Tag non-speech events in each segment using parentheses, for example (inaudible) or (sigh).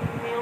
They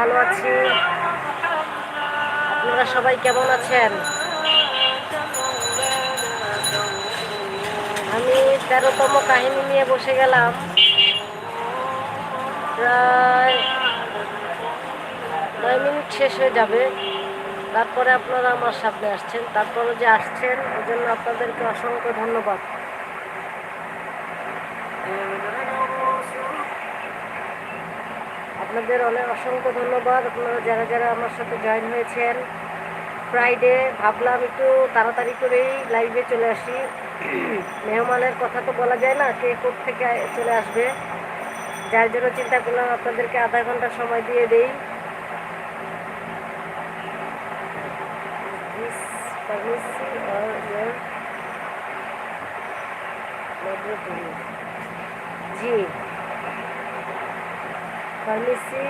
ভালো আছি। আপনারা সবাই কেমন আছেন? আমি তেরোতম কাহিনী নিয়ে বসে গেলাম। প্রায় নয় মিনিট শেষ হয়ে যাবে। তারপরে আপনারা আমার সামনে আসছেন। তারপরে যে আসছেন ওই জন্য আপনাদেরকে অসংখ্য ধন্যবাদ। আপনাদের অনেক অসংখ্য ধন্যবাদ। আপনারা যারা যারা আমার সাথে জয়েন হয়েছেন ফ্রাইডে ভাবলাম একটু তাড়াতাড়ি করেই লাইভে চলে আসি। (clears throat) মেহমানের কথা তো বলা যায় না, কে থেকে চলে আসবে। যার জন্য চিন্তা করলাম আপনাদেরকে আধা ঘণ্টা সময় দিয়ে দেই? জি। ফার্মেসি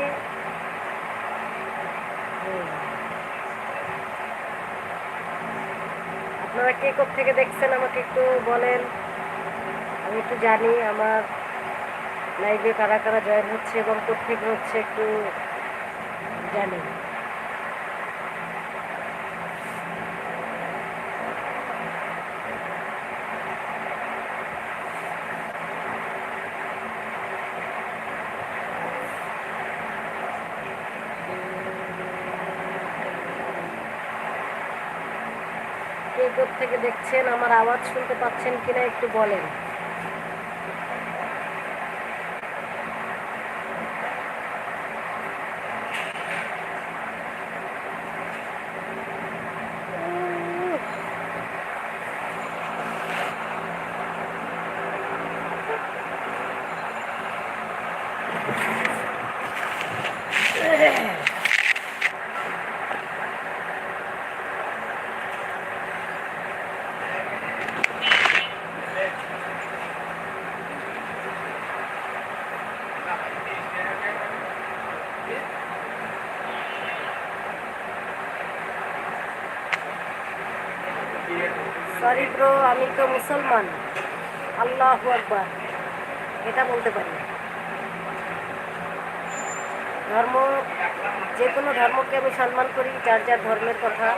আপনারা কে থেকে দেখছেন আমাকে একটু বলেন? আমি একটু জানি, আমার লাইভে কারা কারা জয়েন হচ্ছে এবং থেকে হচ্ছে একটু জানি কে দেখছেন আমার আওয়াজ শুনতে পাচ্ছেন কিনা একটু বলেন সরি ব্রো আমি তো মুসলমান। আল্লাহ আকবার। এটা বলতে পারি। ধর্ম যে কোনো ধর্মকে আমি সম্মান করি, যার যার ধর্মের কথা।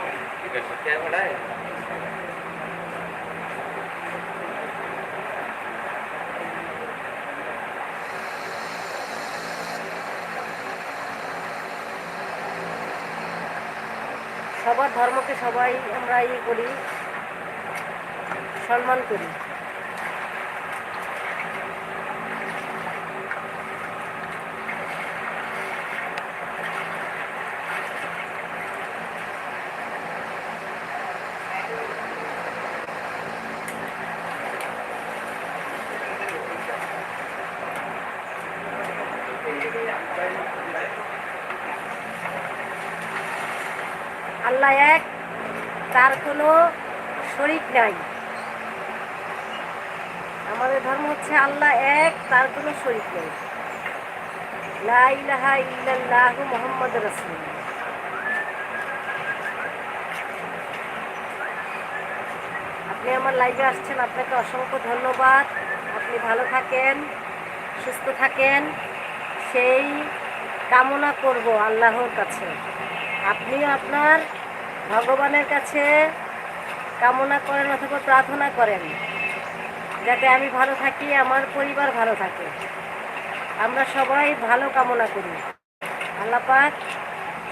সবার ধর্মকে সবাই আমরা ইয়ে করি। সম্মান করি। আল্লাহ এক তার কোনো শরিক নাই আমাদের ধর্ম হচ্ছে আল্লাহ এক, তার কোনো শরিক নেই। লা ইলাহা ইল্লাল্লাহু মুহাম্মদ আপনি আমার লাইভে আসছেন, আপনাকে অসংখ্য ধন্যবাদ। আপনি ভালো থাকেন, সুস্থ থাকেন। সেই কামনা করব আল্লাহর কাছে। আপনি আপনার ভগবানের কাছে কামনা করেন অথবা প্রার্থনা করেন। যাতে আমি ভালো থাকি, আমার পরিবার ভালো থাকে। আমরা সবাই ভালো কামনা করি। আল্লাপাক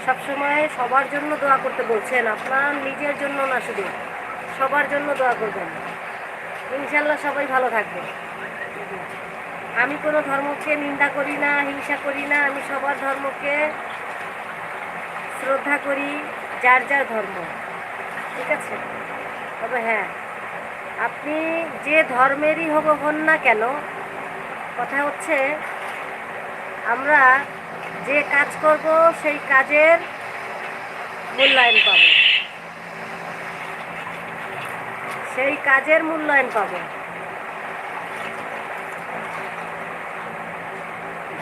সবসময় সবার জন্য দোয়া করতে বলছেন, আপনার নিজের জন্য না শুধু, সবার জন্য দোয়া করবেন। ইনশাল্লাহ সবাই ভালো থাকবে। আমি কোনো ধর্মকে নিন্দা করি না, হিংসা করি না, আমি সবার ধর্মকে শ্রদ্ধা করি, যার যার ধর্ম। ঠিক আছে? তবে হ্যাঁ আপনি যে ধর্মেরই হব হন না কেন, কথা হচ্ছে আমরা যে কাজ করব সেই কাজের মূল্যায়ন পাব। সেই কাজের মূল্যায়ন পাব।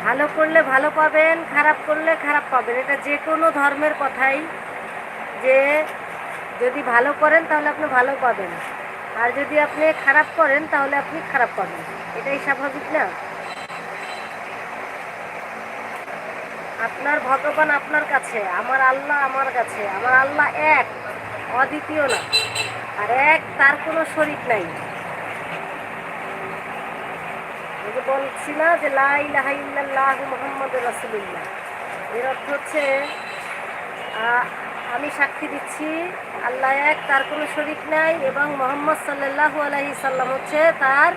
ভালো করলে ভালো পাবেন, খারাপ করলে খারাপ পাবেন, এটা যে কোনো ধর্মের কথাই যে যদি ভালো করেন তাহলে আপনি ভালো পাবেন। আর যদি আপনি খারাপ করেন, তাহলে আপনি খারাপ পাবেন এটাই স্বাভাবিক না? আপনার ভগবান আপনার কাছে, আমার আল্লাহ আমার কাছে। আমার আল্লাহ এক, অদ্বিতীয় না। আর এক, তার কোনো শরিক নাই। বলছি না যে লাহাইল্লাহ মোহাম্মদ রসুল্লাহ এর অর্থ হচ্ছে আমি সাক্ষী দিচ্ছি, আল্লাহ এক, তার কোনো শরিক নাই এবং মোহাম্মদ সাল্লাল্লাহু আলাইহি সাল্লাম হচ্ছে তার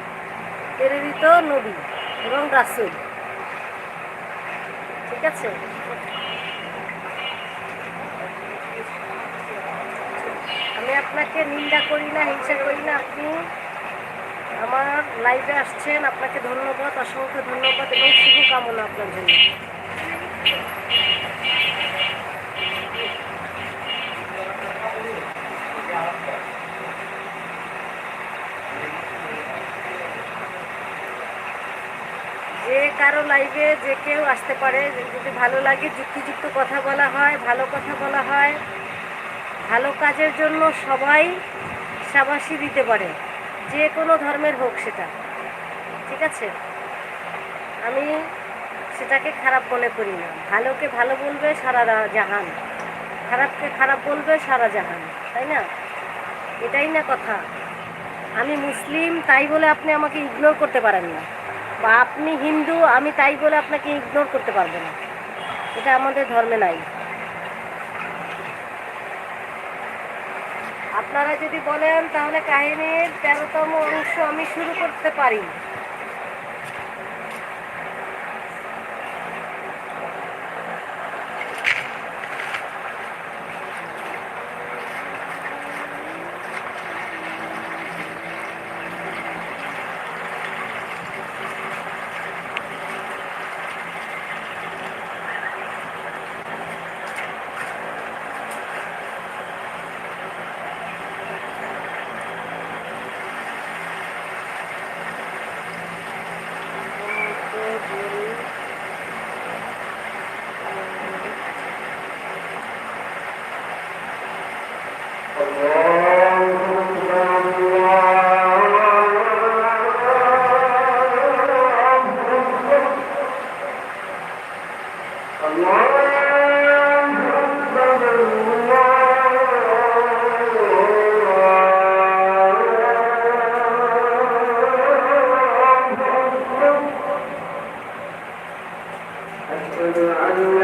প্রেরিত নবী এবং রাসুল। ঠিক আছে? আমি আপনাকে নিন্দা করি না, হিংসা করি না, আপনি আমার লাইভে আসছেন, আপনাকে ধন্যবাদ, অসংখ্য ধন্যবাদ এবং শুভকামনা আপনার জন্য যে কারও লাইভে যে কেউ আসতে পারে, যদি ভালো লাগে যুক্তিযুক্ত কথা বলা হয়, ভালো কথা বলা হয়, ভালো কাজের জন্য সবাই সাবাসী দিতে পারে, যে কোনো ধর্মের হোক সেটা, ঠিক আছে? আমি সেটাকে খারাপ মনে করি না। ভালোকে ভালো বলবে সারা জাহান, খারাপকে খারাপ বলবে সারা জাহান, তাই না? এটাই না কথা। আমি মুসলিম, তাই বলে আপনি আমাকে ইগনোর করতে পারেন না। আপনি হিন্দু, আমি তাই বলে আপনাকে ইগনোর করতে পারব না। এটা আমাদের ধর্মে নাই। আপনারা যদি বলেন, তাহলে কাহিনীর তেরোতম অংশ আমি শুরু করতে পারি। أشهد أن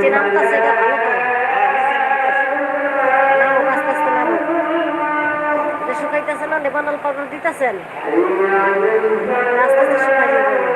যে নামতাছে এটা ভালো তো আস্তে আস্তে নামো শুকাইতেছেন লেবানল পাউডার দিতেছেন আস্তে আস্তে শুকাই যাবে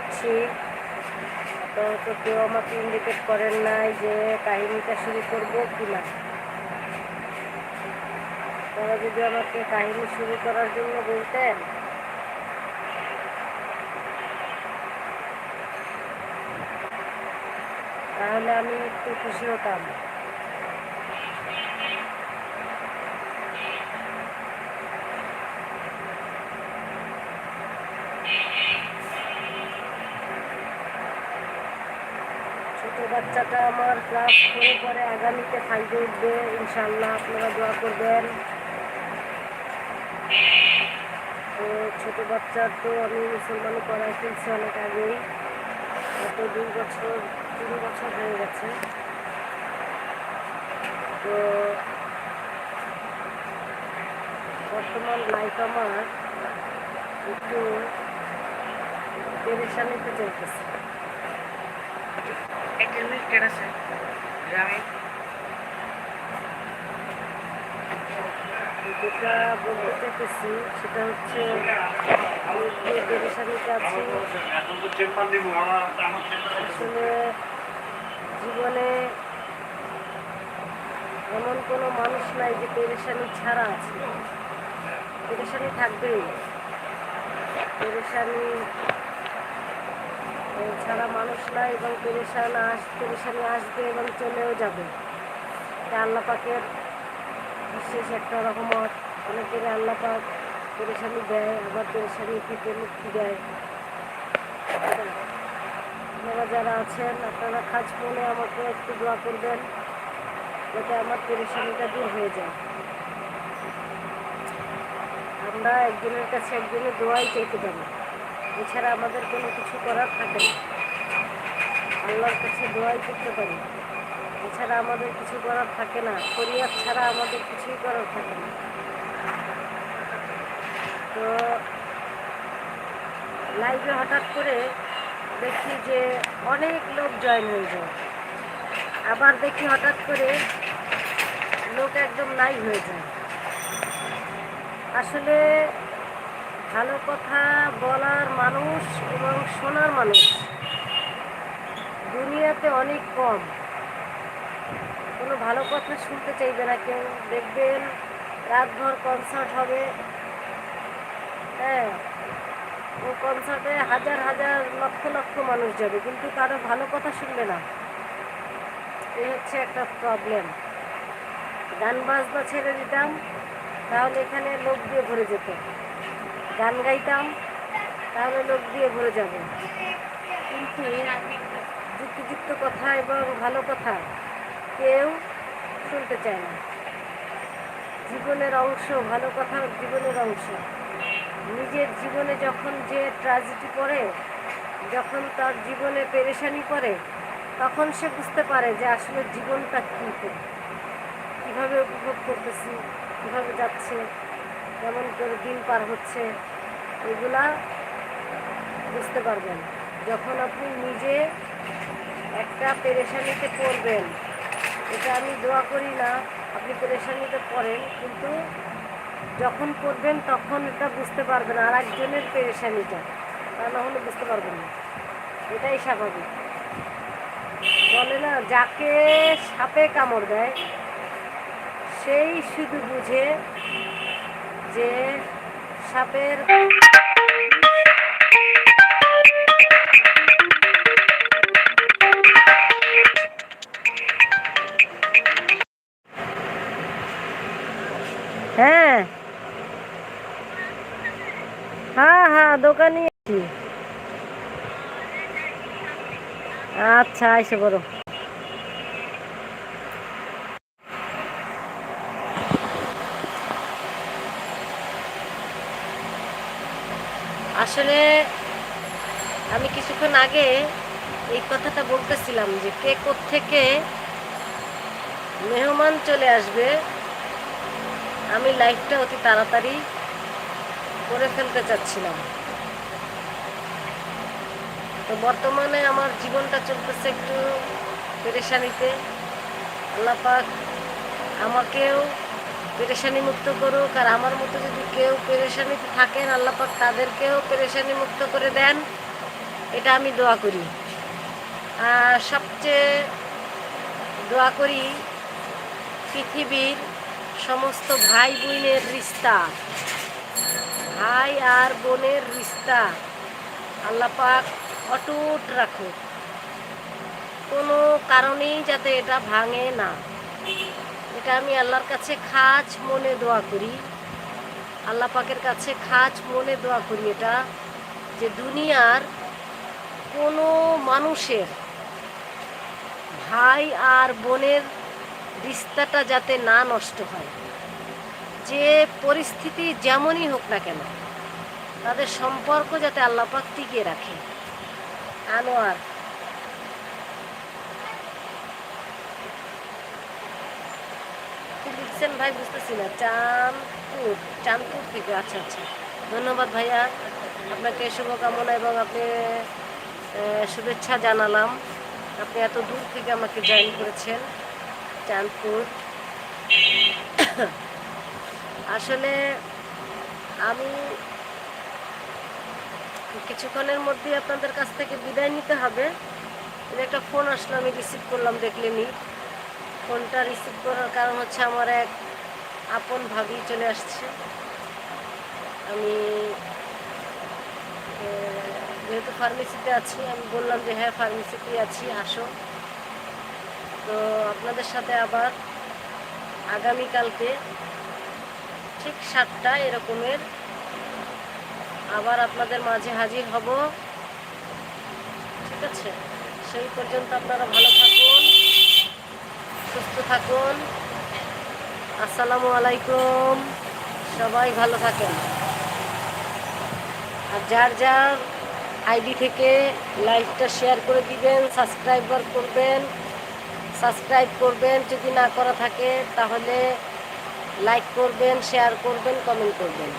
যাচ্ছি। আপনারা তো কেউ আমাকে ইন্ডিকেট করেন নাই যে কাহিনীটা শুরু করব কি না তারা যদি আমাকে কাহিনী শুরু করার জন্য বলতেন। তাহলে আমি একটু খুশি হতাম ছোট বাচ্চাটা আমার ক্লাস করে পরে আগামীতে ফাইভে উঠবে ইনশাল্লাহ আপনারা দোয়া করবেন। তো ছোট বাচ্চার তো আমি মুসলমান করাই ফেলছি অনেক আগেই। গত দুই বছর, তিন বছর হয়ে গেছে। তো বর্তমান লাইফ আমার একটু পেরেশানিতে চলতেছে। একটা কেন আছে গ্রামে যেটা বলতে চাইতেছি সেটা হচ্ছে জীবনে এমন কোনো মানুষ নাই যে পেরেশানি ছাড়া আছে পেরেশানি থাকবেই পেরেশানি এ, ছাড়া মানুষ নাই এবং পেরেশান আস পেরেশানি আসবে এবং চলেও যাবে। এটা আল্লাহ পাকের বিশেষ একটা রহমত। অনেকের আল্লাহ পাক পেরেশানি দেয় আবার পেরেশানি থেকে মুক্তি দেয়। আপনারা যারা আছেন আপনারা খাস মনে আমাকে একটু দোয়া করবেন যাতে আমার পেরেশানিটা দূর হয়ে যায়। আমরা একজনের কাছে একজনের দোয়াই চাইতে পারি। এছাড়া আমাদের কোনো কিছু করার থাকে না। আল্লাহর কাছে দোয়াই করতে পারি। এছাড়া আমাদের কিছু করার থাকে না। শরিয়াত ছাড়া আমাদের কিছুই করার থাকে না। তো লাইভে হঠাৎ করে দেখি যে অনেক লোক জয়েন হয়ে যায়। আবার দেখি হঠাৎ করে লোক একদম নাই হয়ে যায়। আসলে ভালো কথা বলার মানুষ এবং শোনার মানুষ। দুনিয়াতে অনেক কম। কোনো ভালো কথা শুনতে চাইবে না কেউ। দেখবেন রাতভর কনসার্ট হবে। হ্যাঁ ও কনসার্টে হাজার হাজার লক্ষ লক্ষ মানুষ যাবে, কিন্তু কারও ভালো কথা শুনবে না। এই হচ্ছে একটা প্রবলেম গান বাজনা ছেড়ে দিতাম, তাহলে এখানে লোক দিয়ে ভরে যেত। গান গাইতাম, তাহলে লোক দিয়ে ভরে যাবে। কিন্তু যুক্তিযুক্ত কথা এবং ভালো কথা কেউ শুনতে চায় না। জীবনের অংশ ভালো কথা জীবনের অংশ। নিজের জীবনে যখন যে ট্র্যাজেডি পড়ে যখন তার জীবনে পেরেশানি পড়ে তখন সে বুঝতে পারে যে আসলে জীবনটা কী। কীভাবে উপভোগ করতেছি, কীভাবে যাচ্ছে কেমন করে দিন পার হচ্ছে, এগুলা বুঝতে পারবেন। যখন আপনি নিজে একটা পেরেশানিতে পড়বেন, এটা আমি দোয়া করি না, আপনি পেরেশানিতে পড়েন, কিন্তু যখন পড়বেন তখন এটা বুঝতে পারবেন আর একজনের পেরেশানিটা। তা না হলে বুঝতে পারবেন না। এটাই স্বাভাবিক। বলে না, যাকে সাপে কামড় দেয়, সেই শুধু বুঝে যে সাপের হ্যাঁ। হ্যাঁ হ্যাঁ দোকানে আছি। আচ্ছা এসে বড় আসলে আমি কিছুক্ষণ আগে এই কথাটা বলতেছিলাম যে কে থেকে মেহমান চলে আসবে, আমি লাইফটা অতি তাড়াতাড়ি করে ফেলতে চাচ্ছিলাম। তো বর্তমানে আমার জীবনটা চলতেছে একটু পেরেশানিতে। আল্লাপাক আমাকেও পেরেশানি মুক্ত করুক আর আমার মতো যদি কেউ পেরেশানিতে থাকেন আল্লাপাক তাদেরকেও পেরেশানি মুক্ত করে দেন। এটা আমি দোয়া করি। সবচেয়ে দোয়া করি পৃথিবীর সমস্ত ভাই বোনের রিস্তা, ভাই আর বোনের রিস্তা আল্লাপাক অটুট রাখুক। কোনো কারণেই যাতে এটা ভাঙে না। এটা আমি আল্লাহর কাছে খাজ মনে দোয়া করি। আল্লাহ পাকের কাছে খাজ মনে দোয়া করি এটা যে দুনিয়ার কোনো মানুষের ভাই আর বোনের রিস্তাটা যাতে না নষ্ট হয়, যে পরিস্থিতি যেমনই হোক না কেন, তাদের সম্পর্ক যাতে আল্লাপাক টিকিয়ে রাখে। আনোয়ার। লিখছেন ভাই বুঝতেছি না, চাঁদপুর চাঁদপুর থেকে আচ্ছা আচ্ছা। ধন্যবাদ ভাইয়া। আপনাকে শুভকামনা এবং আপনি শুভেচ্ছা জানালাম। আপনি এত দূর থেকে আমাকে জয়েন করেছেন, চাঁদপুর। আসলে আমি কিছুক্ষণের মধ্যেই আপনাদের কাছ থেকে বিদায় নিতে হবে। একটা ফোন আসলো, আমি রিসিভ করলাম, দেখলেনি ফোনটা রিসিভ করার কারণ হচ্ছে আমার এক আপন ভাবি চলে আসছে। আমি যেহেতু ফার্মেসিতে আছি, আমি বললাম যে হ্যাঁ ফার্মেসিতেই আছি, আসো। তো আপনাদের সাথে আবার আগামীকালকে ঠিক সাতটা এরকমের আবার আপনাদের মাঝে হাজির হব। ঠিক আছে? সেই পর্যন্ত আপনারা ভালো থাকুন, সুস্থ থাকুন। আসসালামু আলাইকুম। সবাই ভালো থাকেন। আর যার যার আইডি থেকে লাইকটা শেয়ার করে দিবেন, সাবস্ক্রাইবার করবেন। সাবস্ক্রাইব করবেন, যদি না করা থাকে তাহলে লাইক করবেন, শেয়ার করবেন, কমেন্ট করবেন।